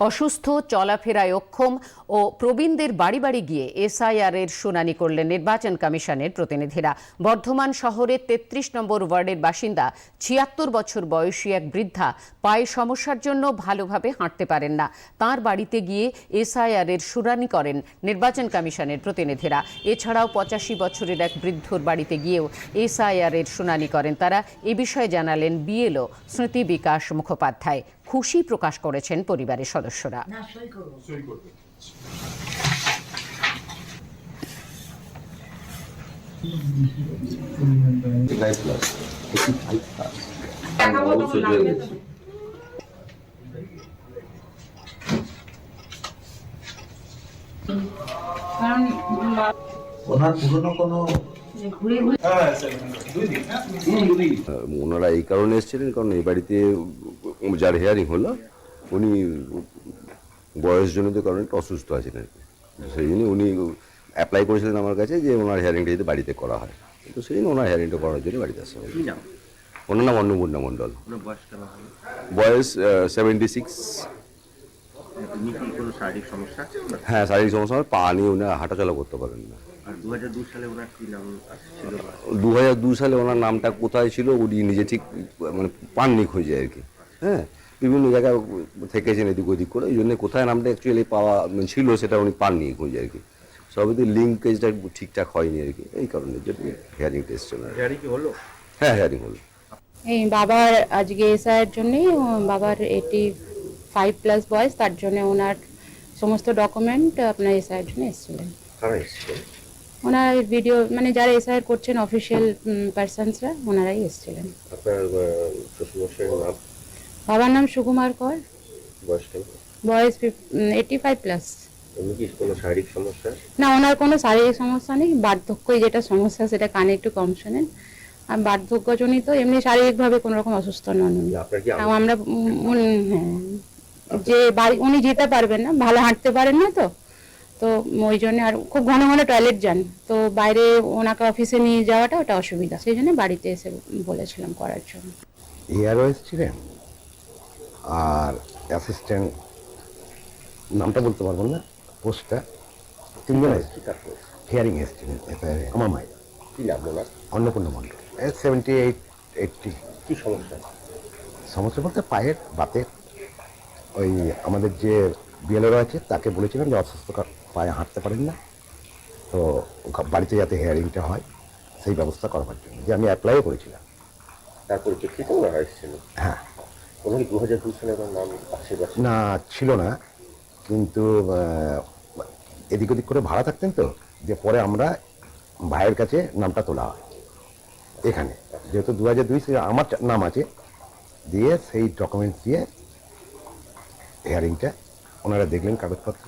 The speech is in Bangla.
অসুস্থ, চলাফেরায় অক্ষম ও প্রবীণদের বাড়ি বাড়ি গিয়ে এসআইআর এর শুনানি করলেন নির্বাচন কমিশনের প্রতিনিধিরা। বর্ধমান শহরের তেত্রিশ নম্বর ওয়ার্ডের বাসিন্দা, ছিয়াত্তর বছর বয়সী এক বৃদ্ধা পায়ে সমস্যার জন্য ভালোভাবে হাঁটতে পারেন না। তার বাড়িতে গিয়ে এসআইআর এর শুনানি করেন নির্বাচন কমিশনের প্রতিনিধিরা। এছাড়াও পঁচাশি বছরের এক বৃদ্ধর বাড়িতে গিয়েও এসআইআর এর শুনানি করেন তারা। এ বিষয়ে জানালেন বিএলও স্মৃতি বিকাশ মুখোপাধ্যায়। খুশি প্রকাশ করেছেন পরিবারের সদস্যরা। পুরনো কোনো ওনারা এই কারণে এসেছিলেন কারণ এই বাড়িতে যার হেয়ারিং হলো উনি বয়সজনিত কারণে একটু অসুস্থ আছেন আর কি। সেই জন্য উনি অ্যাপ্লাই করেছিলেন আমার কাছে যে ওনার হেয়ারিংটা যদি বাড়িতে করা হয়। তো সেই জন্য ওনার হেয়ারিংটা করার জন্য বাড়িতে আসা নাম? ওনার নাম অন্নপূর্ণা মণ্ডল। বয়স সেভেন্টি সিক্স আছে ওনার? হ্যাঁ শারীরিক সমস্যা? হয় পা নিয়ে উনি হাঁটাচলা করতে পারেন না। ওনার দু হাজার দু সালে ওনার নামটা কোথায় ছিল উনি নিজে ঠিক মানে পাননি খুঁজে আর কি। হ্যাঁ বিভিন্ন জায়গায় থেকেছেন এদিক ওদিক করে ওই জন্য কোথায় নামটা অ্যাকচুয়ালি পাওয়া ছিল সেটা উনি পাননি খুঁজে আর কি। সবই তো লিঙ্কেজটা ঠিকঠাক হয়নি আর কি এই কারণে জন্য হেয়ারিং টেস্ট চলে হলো? হ্যাঁ হেয়ারিং হলো। এই বাবার আজকে এসআইয়ের জন্যেই উম, বাবার এইটি ফাইভ প্লাস বয়স তার জন্য ওনার সমস্ত ডকুমেন্ট আপনার এসআইয়ের জন্য এসেছিলেন। এসেছিল ওনার ভিডিও মানে যারা এসআইআর করছেন অফিসিয়াল পার্সনসরা ওনারাই এসেছিলেন। আপনার বাবার নাম সুকুমার কর। বয়স এইটি ফাইভ প্লাস কোনো শারীরিক সমস্যা? না ওনার কোনো শারীরিক সমস্যা নেই। বার্ধক্যই যেটা সমস্যা সেটা কানে একটু কম শোনেন। আর বার্ধক্যজনিত এমনি শারীরিকভাবে কোনো রকম অসুস্থ নন আমরা হ্যাঁ। যে বাড়ি উনি যেতে পারবেন না ভালো হাঁটতে পারেন না তো। তো ওই জন্য আর খুব ঘন ঘন টয়লেট যান। তো বাইরে ওনাকে অফিসে নিয়ে যাওয়াটা ওটা অসুবিধা। সেই জন্য বাড়িতে এসে বলেছিলাম করার জন্য। এআরও এসেছিলেন? আর অ্যাসিস্ট্যান্ট নামটা বলতে পারব না পোস্টটা তিনজন এসেছিল হিয়ারিং এসেছিলেন আমার মায়ের কি নাম ওনার? Annapurna Mondal. Seventy eight eighty কি সমস্যা? সমস্যা বলতে পায়ের বাতের ওই আমাদের যে বিএলও আছে তাকে বলেছিলাম যে অসুস্থ পায়ে হাঁটতে পারেন না। তো বাড়িতে যাতে হেয়ারিংটা হয় সেই ব্যবস্থা করবার জন্য। যে আমি অ্যাপ্লাইও করেছিলাম। তার পরিপ্রেক্ষিতে এসেছিল। হ্যাঁ। ওনার দু হাজার দুই সালে নাম আশেপাশে না, ছিল না। কিন্তু এদিক ওদিক করে ভাড়া থাকতেন তো, যে পরে আমরা ভাইয়ের কাছে নামটা তোলা হয়। এখানে। যেহেতু দু হাজার দুই সালে আমার নাম আছে, দিয়ে সেই ডকুমেন্টস দিয়ে হেয়ারিংটা ওনারা দেখলেন কাগজপত্র